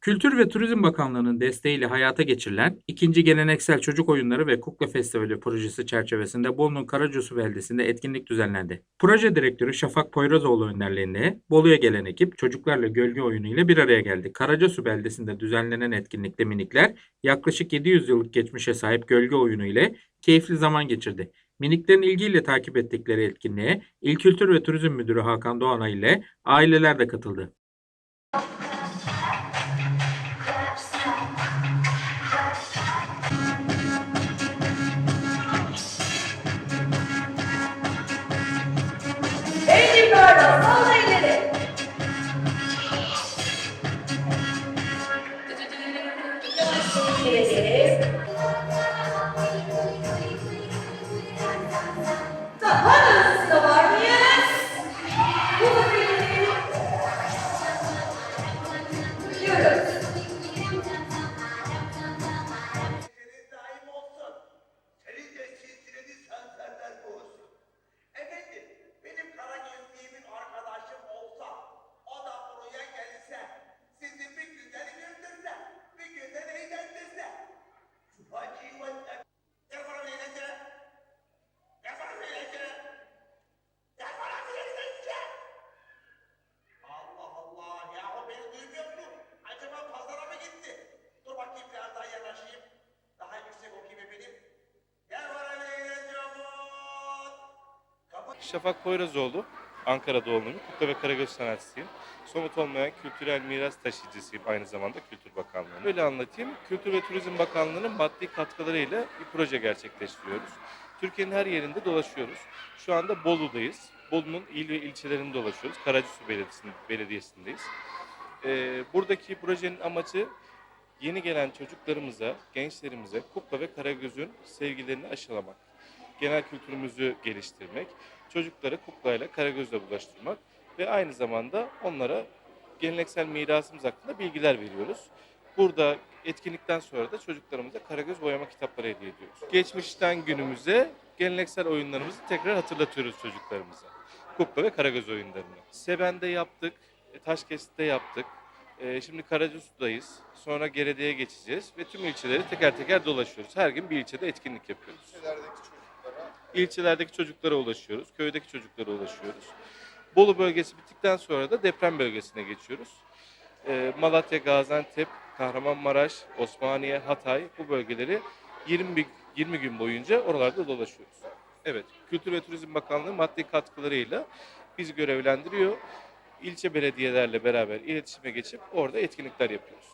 Kültür ve Turizm Bakanlığı'nın desteğiyle hayata geçirilen ikinci Geleneksel Çocuk Oyunları ve Kukla Festivali projesi çerçevesinde Bolu'nun Karacasu beldesinde etkinlik düzenlendi. Proje direktörü Şafak Poyrazoğlu önderliğinde Bolu'ya gelen ekip çocuklarla gölge oyunu ile bir araya geldi. Karacasu beldesinde düzenlenen etkinlikte minikler yaklaşık 700 yıllık geçmişe sahip gölge oyunu ile keyifli zaman geçirdi. Miniklerin ilgiyle takip ettikleri etkinliğe İl Kültür ve Turizm Müdürü Hakan Doğanay ile aileler de katıldı. En yukarıda salla. Evet. Daha Şafak Poyrazoğlu, Ankara doğumluyum. Kukla ve Karagöz sanatçısıyım. Somut olmayan kültürel miras taşıyıcısıyım aynı zamanda Kültür Bakanlığı'nın. Böyle anlatayım. Kültür ve Turizm Bakanlığı'nın maddi katkılarıyla bir proje gerçekleştiriyoruz. Türkiye'nin her yerinde dolaşıyoruz. Şu anda Bolu'dayız. Bolu'nun il ve ilçelerinde dolaşıyoruz. Karacasu Belediyesi'ndeyiz. Ee, buradaki projenin amacı yeni gelen çocuklarımıza, gençlerimize Kukla ve Karagöz'ün sevgilerini aşılamak genel kültürümüzü geliştirmek, çocuklara kuklayla, karagözle bulaştırmak ve aynı zamanda onlara geleneksel mirasımız hakkında bilgiler veriyoruz. Burada etkinlikten sonra da çocuklarımıza karagöz boyama kitapları hediye ediyoruz. Geçmişten günümüze geleneksel oyunlarımızı tekrar hatırlatıyoruz çocuklarımıza. Kukla ve karagöz oyunlarını. Seben'de yaptık, e, Taşkesit'te yaptık. E, Şimdi Karacasu'dayız. Sonra Gerede'ye geçeceğiz ve tüm ilçeleri teker teker dolaşıyoruz. Her gün bir ilçede etkinlik yapıyoruz ilçelerdeki çocuklara ulaşıyoruz, köydeki çocuklara ulaşıyoruz. Bolu bölgesi bittikten sonra da deprem bölgesine geçiyoruz. Ee, Malatya, Gaziantep, Kahramanmaraş, Osmaniye, Hatay bu bölgeleri 20, bi- 20 gün boyunca oralarda dolaşıyoruz. Evet, Kültür ve Turizm Bakanlığı maddi katkılarıyla bizi görevlendiriyor. İlçe belediyelerle beraber iletişime geçip orada etkinlikler yapıyoruz.